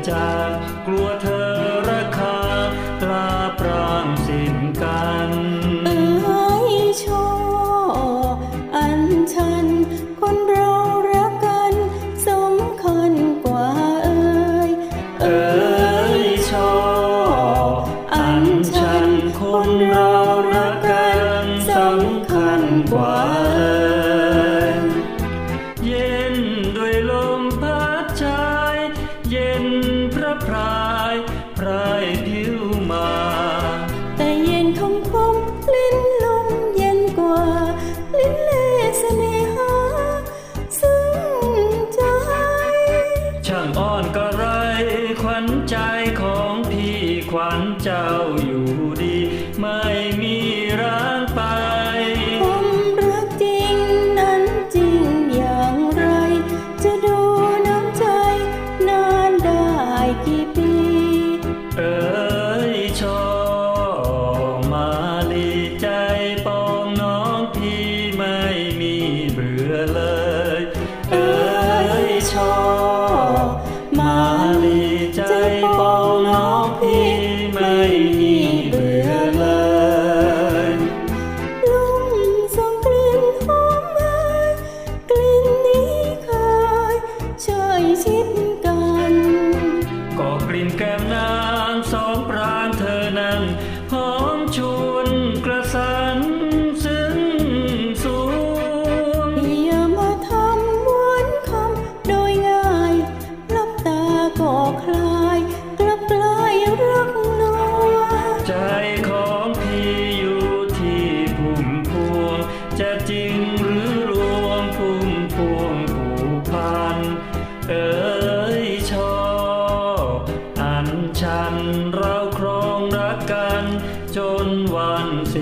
จะจากกลัวเธอราคาตราปรางสิ้นกันเอ้ยโชอันชัน คนเรารักกันสำคัญกว่าเอ้ยเอ๋ยชออันชัน คนเรารักกันสำคัญกว่าเอ่ยเย็นด้วยลม ขวัญเจ้าอยู่ดี ไม่มีร้างไปความรักจริงนั้นจริงอย่างไร จะดูน้ำใจนานได้กี่ปี เอ๋ยชอมาลีใจปองน้องพี่ไม่มีเบื่อเลย น้องพี่ไม่มีเบื่อเลยลมส่งกลิ่นหอมหายกลิ่นนี้เคยช่วยชิดกัน ก็กลิ่นแก้มนางสองปรางเธอนั้นหอมช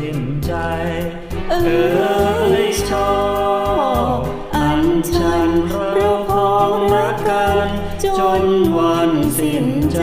สิ้นใจ เอ๋ยชอบอันฉันเราคงรักกัน จนวันสิ้นใจ